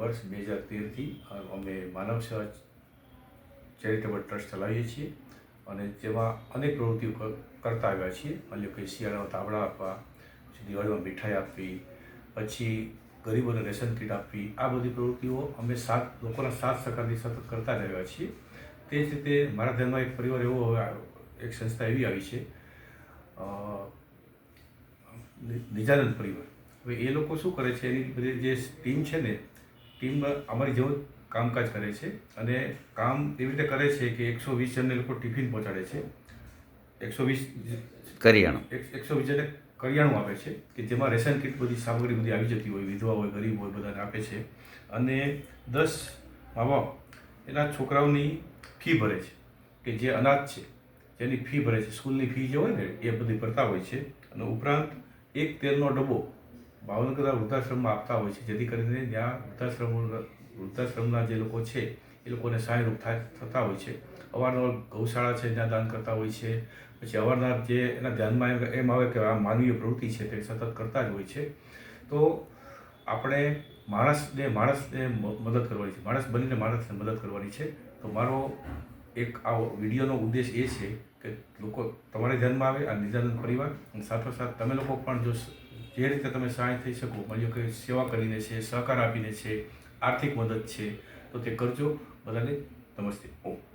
વર્ષ બે હજાર તેરથી અમે માનવ સેવા ચેરિટેબલ ટ્રસ્ટ ચલાવીએ છીએ અને જેમાં અનેક પ્રવૃત્તિઓ કરતા આવ્યા છીએ. માની લો કે શિયાળામાં તાબડા આપવા, પછી દિવાળીમાં મીઠાઈ આપવી, પછી ગરીબોને રેશન કીટ આપવી, આ બધી પ્રવૃત્તિઓ અમે સાત, લોકોના સાત સહકારથી સતત કરતા જ આવ્યા છીએ. તે જ રીતે મારા ધ્યાનમાં એક પરિવાર એવો હવે એક સંસ્થા એવી આવી છે. નિજાનંદ પરિવાર. હવે એ લોકો શું કરે છે? એની બધી જે ટીમ છે ને ટીમ અમારી જેવું કામકાજ કરે છે અને કામ એવી રીતે કરે છે કે એકસો વીસ જણને લોકો ટિફિન પહોંચાડે છે. એકસો વીસ કરિયાણું. એકસો વીસ જણને કરિયાણું આપે છે કે જેમાં રેશન કીટ બધી સામગ્રી બધી આવી જતી હોય વિધવા હોય ગરીબ હોય બધાને આપે છે. અને દસ મા બાપ એના છોકરાઓની ફી ભરે છે કે જે અનાજ છે જેની ફી ભરે છે. સ્કૂલની ફી જે હોય ને એ બધી ભરતા હોય છે. અને ઉપરાંત એક તેલનો ડબ્બો ભાવનગર વૃદ્ધાશ્રમમાં આપતા હોય છે, જેથી કરીને ત્યાં વૃદ્ધાશ્રમ વૃદ્ધાશ્રમના જે લોકો છે, એ લોકોને સહાયરૂપ થતા હોય છે. અવારનવાર ગૌશાળા છે, ત્યાં દાન કરતા હોય છે. પછી અવારનવાર જે એના ધ્યાનમાં એમ- આવે કે આ માનવીય પ્રવૃત્તિ છે, તે સતત કરતા જ હોય છે. તો આપણે માણસને માણસને મદદ કરવાની છે. માણસ બનીને માણસને મદદ કરવાની છે. તો મારો એક આ વિડીયોનો ઉદ્દેશ એ છે કે લોકો તમારે ધ્યાનમાં આવે, આ નિજાનંદ પરિવાર, અને સાથોસાથ તમે લોકો પણ જો જે રીતે તમે સહાય થઈ શકો માની કે સેવા કરીને છે, સહકાર આપીને છે, આર્થિક મદદ છે, તો તે કરજો. બધાને નમસ્તે. ઓમ.